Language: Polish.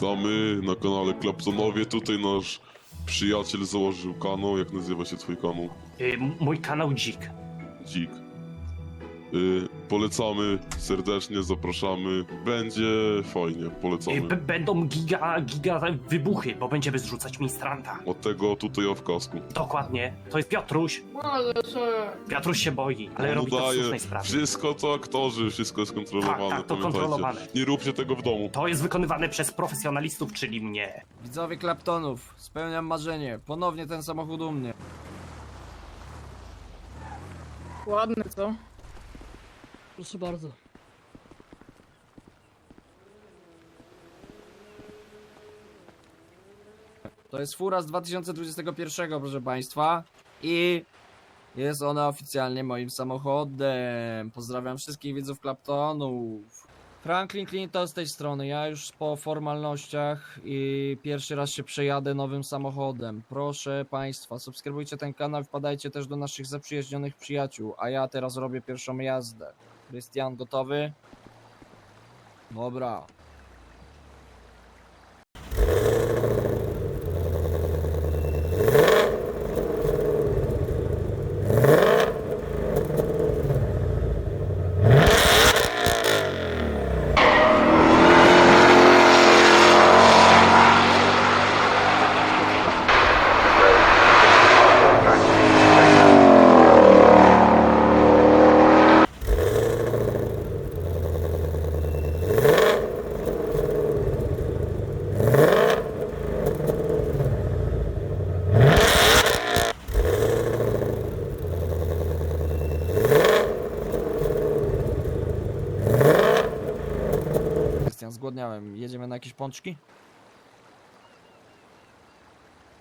Witamy na kanale Klapsonowie. Tutaj nasz przyjaciel założył kanał. Jak nazywa się twój kanał? Y, m- mój kanał Dzik. Dzik. Y, polecamy serdecznie, zapraszamy. Będzie fajnie, Y, polecamy. b- będą giga, giga wybuchy, bo będziemy zrzucać ministranta. Od tego tutaj o w kasku. Dokładnie. To jest Piotruś. Piotruś się boi, ale On robi to w udaje. słusznej sprawie. Wszystko to aktorzy, wszystko jest kontrolowane, Tak, tak, to pamiętajcie. kontrolowane. Nie róbcie tego w domu. To jest wykonywane przez profesjonalistów, czyli mnie. Widzowie Claptonów, spełniam marzenie. Ponownie ten samochód u mnie. Ładny, co? Proszę bardzo. To jest fura z 2021, proszę państwa. I jest ona oficjalnie moim samochodem. Pozdrawiam wszystkich widzów Claptonów. Franklin Clinton z tej strony. Ja już po formalnościach i pierwszy raz się przejadę nowym samochodem. Proszę państwa, subskrybujcie ten kanał, wpadajcie też do naszych zaprzyjaźnionych przyjaciół. A ja teraz robię pierwszą jazdę. Krystian, gotowy? Dobra. Krystian, zgłodniałem. Jedziemy na jakieś pączki?